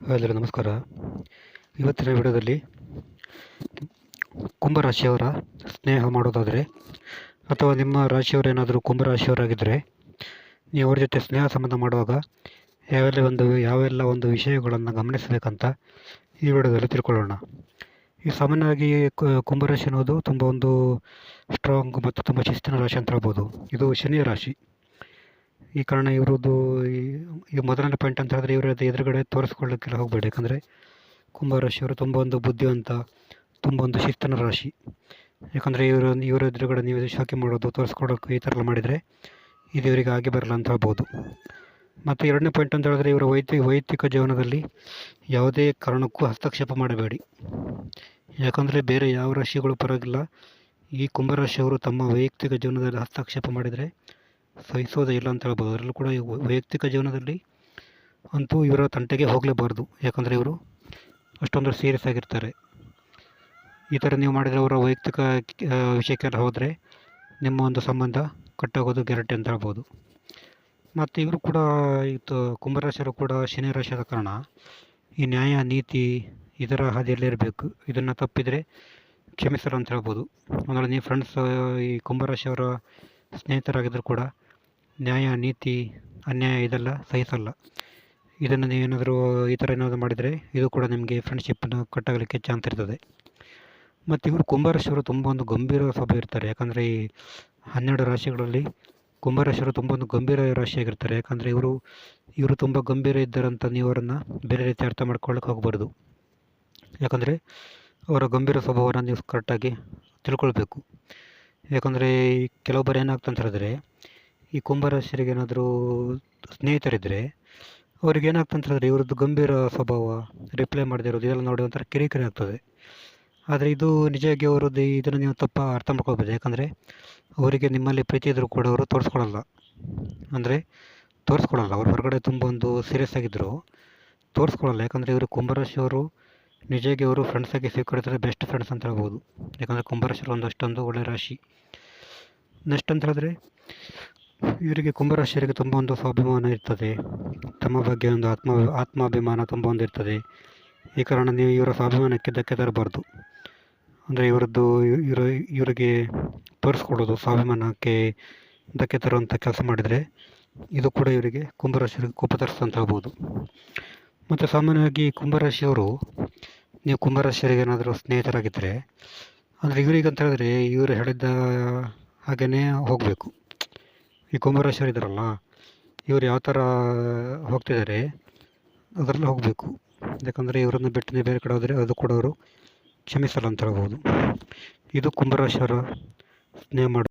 ಎಲ್ಲರಿಗೂ ನಮಸ್ಕಾರ. ಇವತ್ತಿನ ವಿಡಿಯೋದಲ್ಲಿ ಕುಂಭರಾಶಿಯವರ ಸ್ನೇಹ ಮಾಡೋದಾದರೆ, ಅಥವಾ ನಿಮ್ಮ ರಾಶಿಯವರೇನಾದರೂ ಕುಂಭರಾಶಿಯವರಾಗಿದ್ದರೆ ನೀವು ಅವ್ರ ಜೊತೆ ಸ್ನೇಹ ಸಂಬಂಧ ಮಾಡುವಾಗ ಯಾವೆಲ್ಲ ಒಂದು ಯಾವೆಲ್ಲ ಒಂದು ವಿಷಯಗಳನ್ನು ಗಮನಿಸಬೇಕಂತ ಈ ವಿಡಿಯೋದಲ್ಲಿ ತಿಳ್ಕೊಳ್ಳೋಣ. ಈ ಸಾಮಾನ್ಯವಾಗಿ ಕುಂಭರಾಶಿ ಅನ್ನೋದು ತುಂಬ ಒಂದು ಸ್ಟ್ರಾಂಗ್ ಮತ್ತು ತುಂಬ ಶಿಸ್ತಿನ ರಾಶಿ ಅಂತ ಹೇಳ್ಬೋದು. ಇದು ಶನಿಯ ರಾಶಿ. ಈ ಕಾರಣ ಇವ್ರದ್ದು ಈ ಮೊದಲನೇ ಪಾಯಿಂಟ್ ಅಂತ ಹೇಳಿದ್ರೆ ಇವರದ್ದು ಎದುರುಗಡೆ ತೋರಿಸ್ಕೊಳ್ಳೋಕ್ಕೆಲ್ಲ ಹೋಗಬೇಡಿ. ಯಾಕಂದರೆ ಕುಂಭರಾಶಿಯವರು ತುಂಬ ಒಂದು ಬುದ್ಧಿವಂತ, ತುಂಬ ಒಂದು ಶಿಸ್ತನ ರಾಶಿ. ಯಾಕಂದರೆ ಇವರು, ಇವರ ಎದುರುಗಡೆ ನೀವು ಶಾಖೆ ಮಾಡೋದು, ತೋರಿಸ್ಕೊಡೋಕೆ ಈ ಥರ ಎಲ್ಲ ಮಾಡಿದರೆ ಇದು ಇವರಿಗೆ ಆಗಿ ಬರಲ್ಲ ಅಂತ ಹೇಳ್ಬೋದು. ಮತ್ತು ಎರಡನೇ ಪಾಯಿಂಟ್ ಅಂತ ಹೇಳಿದ್ರೆ ಇವರ ವೈಯಕ್ತಿಕ ವೈಯಕ್ತಿಕ ಜೀವನದಲ್ಲಿ ಯಾವುದೇ ಕಾರಣಕ್ಕೂ ಹಸ್ತಕ್ಷೇಪ ಮಾಡಬೇಡಿ. ಯಾಕಂದರೆ ಬೇರೆ ಯಾವ ರಾಶಿಗಳು ಪರವಾಗಿಲ್ಲ. ಈ ಕುಂಭರಾಶಿಯವರು ತಮ್ಮ ವೈಯಕ್ತಿಕ ಜೀವನದಲ್ಲಿ ಹಸ್ತಕ್ಷೇಪ ಮಾಡಿದರೆ ಸಹಿಸೋದೇ ಇಲ್ಲ ಅಂತ ಹೇಳ್ಬೋದು. ಅದರಲ್ಲೂ ಕೂಡ ವೈಯಕ್ತಿಕ ಜೀವನದಲ್ಲಿ ಅಂತೂ ಇವರ ತಂಟೆಗೆ ಹೋಗಲೇಬಾರ್ದು. ಯಾಕಂದರೆ ಇವರು ಅಷ್ಟೊಂದು ಸೀರಿಯಸ್ ಆಗಿರ್ತಾರೆ. ಈ ಥರ ನೀವು ಮಾಡಿದರೆ ಅವರ ವೈಯಕ್ತಿಕ ವಿಷಯಕ್ಕೆ ಹೋದರೆ ನಿಮ್ಮ ಒಂದು ಸಂಬಂಧ ಕಟ್ಟಾಗೋದು ಗ್ಯಾರಂಟಿ ಅಂತ ಹೇಳ್ಬೋದು. ಮತ್ತು ಇವರು ಕೂಡ ಇದು ಕುಂಭರಾಶಿಯರು ಕೂಡ ಶನಿ ರಾಶಿಯಾದ ಕಾರಣ ಈ ನ್ಯಾಯ, ನೀತಿ ಇದರ ಹಾದಿಯಲ್ಲೇ ಇರಬೇಕು. ಇದನ್ನು ತಪ್ಪಿದರೆ ಕ್ಷಮಿಸಲ್ಲ ಅಂತ ಹೇಳ್ಬೋದು. ಅಂದರೆ ನೀವು ಫ್ರೆಂಡ್ಸ್ ಈ ಕುಂಭರಾಶಿಯವರ ಸ್ನೇಹಿತರಾಗಿದ್ದರೂ ಕೂಡ ನ್ಯಾಯ ನೀತಿ ಅನ್ಯಾಯ ಇದೆಲ್ಲ ಸಹಿಸಲ್ಲ. ಇದನ್ನು ನೀವೇನಾದರೂ ಈ ಥರ ಏನಾದರೂ ಮಾಡಿದರೆ ಇದು ಕೂಡ ನಿಮಗೆ ಫ್ರೆಂಡ್ಶಿಪ್ಪನ್ನು ಕಟ್ಟಾಗಲಿಕ್ಕೆ ಚಾನ್ಸ್ ಇರ್ತದೆ. ಮತ್ತು ಇವರು ಕುಂಭರಾಶಿಯವರು ತುಂಬ ಒಂದು ಗಂಭೀರ ಸ್ವಭಾವ ಇರ್ತಾರೆ. ಯಾಕಂದರೆ ಈ ಹನ್ನೆರಡು ರಾಶಿಗಳಲ್ಲಿ ಕುಂಭರಾಶಿಯವರು ತುಂಬ ಒಂದು ಗಂಭೀರ ರಾಶಿಯಾಗಿರ್ತಾರೆ. ಯಾಕಂದರೆ ಇವರು ಇವರು ತುಂಬ ಗಂಭೀರ ಇದ್ದಾರಂತ ನೀವು ಅವರನ್ನು ಬೇರೆ ರೀತಿ ಅರ್ಥ ಮಾಡ್ಕೊಳ್ಳೋಕೆ ಹೋಗಬಾರ್ದು. ಯಾಕಂದರೆ ಅವರ ಗಂಭೀರ ಸ್ವಭಾವನ ನೀವು ಕರೆಕ್ಟಾಗಿ ತಿಳ್ಕೊಳ್ಬೇಕು. ಯಾಕಂದರೆ ಕೆಲವೊಬ್ಬರು ಏನಾಗ್ತಂತ ಹೇಳಿದ್ರೆ ಈ ಕುಂಭರಾಶಿಯರಿಗೆ ಏನಾದರೂ ಸ್ನೇಹಿತರಿದ್ದರೆ ಅವ್ರಿಗೆ ಏನಾಗ್ತಂತಂದರೆ ಇವ್ರದ್ದು ಗಂಭೀರ ಸ್ವಭಾವ ರಿಪ್ಲೈ ಮಾಡದೇ ಇರೋದು ಇದೆಲ್ಲ ನೋಡಿ ಒಂಥರ ಕಿರಿಕಿರಿ ಆಗ್ತದೆ. ಆದರೆ ಇದು ನಿಜವಾಗಿ ಅವರದ್ದು ಇದನ್ನು ನೀವು ತಪ್ಪ ಅರ್ಥ ಮಾಡ್ಕೊಳ್ಬೋದು ಯಾಕಂದರೆ ಅವರಿಗೆ ನಿಮ್ಮಲ್ಲಿ ಪ್ರೀತಿ ಇದ್ದರೂ ಕೂಡ ಅವರು ತೋರಿಸ್ಕೊಳಲ್ಲ. ಅಂದರೆ ತೋರಿಸ್ಕೊಳಲ್ಲ. ಅವ್ರು ಹೊರಗಡೆ ತುಂಬ ಒಂದು ಸೀರಿಯಸ್ ಆಗಿದ್ದರು ತೋರಿಸ್ಕೊಳಲ್ಲ. ಯಾಕಂದರೆ ಇವರು ಕುಂಭರಾಶಿಯವರು, ನಿಜವಾಗಿ ಅವರು ಫ್ರೆಂಡ್ಸಾಗಿ ಸ್ವೀಕರಿಸಿದ್ರೆ ಬೆಸ್ಟ್ ಫ್ರೆಂಡ್ಸ್ ಅಂತ ಹೇಳ್ಬೋದು. ಯಾಕಂದರೆ ಕುಂಭರಾಶಿಯವರು ಒಂದು ಅಷ್ಟೊಂದು ಒಳ್ಳೆಯ ರಾಶಿ. ನೆಕ್ಸ್ಟ್ ಅಂತ ಹೇಳಿದ್ರೆ ಇವರಿಗೆ ಕುಂಭರಾಶಿಯವರಿಗೆ ತುಂಬ ಒಂದು ಸ್ವಾಭಿಮಾನ ಇರ್ತದೆ. ತಮ್ಮ ಬಗ್ಗೆ ಒಂದು ಆತ್ಮ, ಆತ್ಮಾಭಿಮಾನ ತುಂಬ ಒಂದು ಇರ್ತದೆ. ಈ ಕಾರಣ ನೀವು ಇವರ ಸ್ವಾಭಿಮಾನಕ್ಕೆ ಧಕ್ಕೆ ತರಬಾರ್ದು. ಅಂದರೆ ಇವರದ್ದು ಇವರು, ಇವರಿಗೆ ತೋರಿಸ್ಕೊಡೋದು ಸ್ವಾಭಿಮಾನಕ್ಕೆ ಧಕ್ಕೆ ತರುವಂಥ ಕೆಲಸ ಮಾಡಿದರೆ ಇದು ಕೂಡ ಇವರಿಗೆ ಕುಂಭರಾಶಿಯವರಿಗೆ ಕೋಪ ಹೇಳ್ಬೋದು ಮತ್ತು ಸಾಮಾನ್ಯವಾಗಿ ಕುಂಭರಾಶಿಯವರು, ನೀವು ಕುಂಭರಾಶಿಯವರಿಗೆ ಏನಾದರೂ ಸ್ನೇಹಿತರಾಗಿದ್ದರೆ, ಅಂದರೆ ಇವರಿಗೆ ಅಂತ ಹೇಳಿದ್ರೆ ಇವರು ಹೇಳಿದ್ದ ಹಾಗೆಯೇ ಹೋಗಬೇಕು. ಈ ಕುಂಭರಾಶಿಯವರು ಇದ್ದಾರಲ್ಲ ಇವರು ಯಾವ ಥರ ಹೋಗ್ತಿದ್ದಾರೆ ಅದರಲ್ಲಿ ಹೋಗಬೇಕು. ಯಾಕಂದರೆ ಇವರನ್ನು ಬಿಟ್ಟು ನೀವು ಬೇರೆ ಕಡೆ ಹೋದರೆ ಅದು ಕೂಡ ಅವರು ಕ್ಷಮಿಸಲ್ಲ ಅಂತ ಹೇಳ್ಬೋದು. ಇದು ಕುಂಭರಾಶಿಯವರ ಸ್ನೇಹ ಮಾಡಿ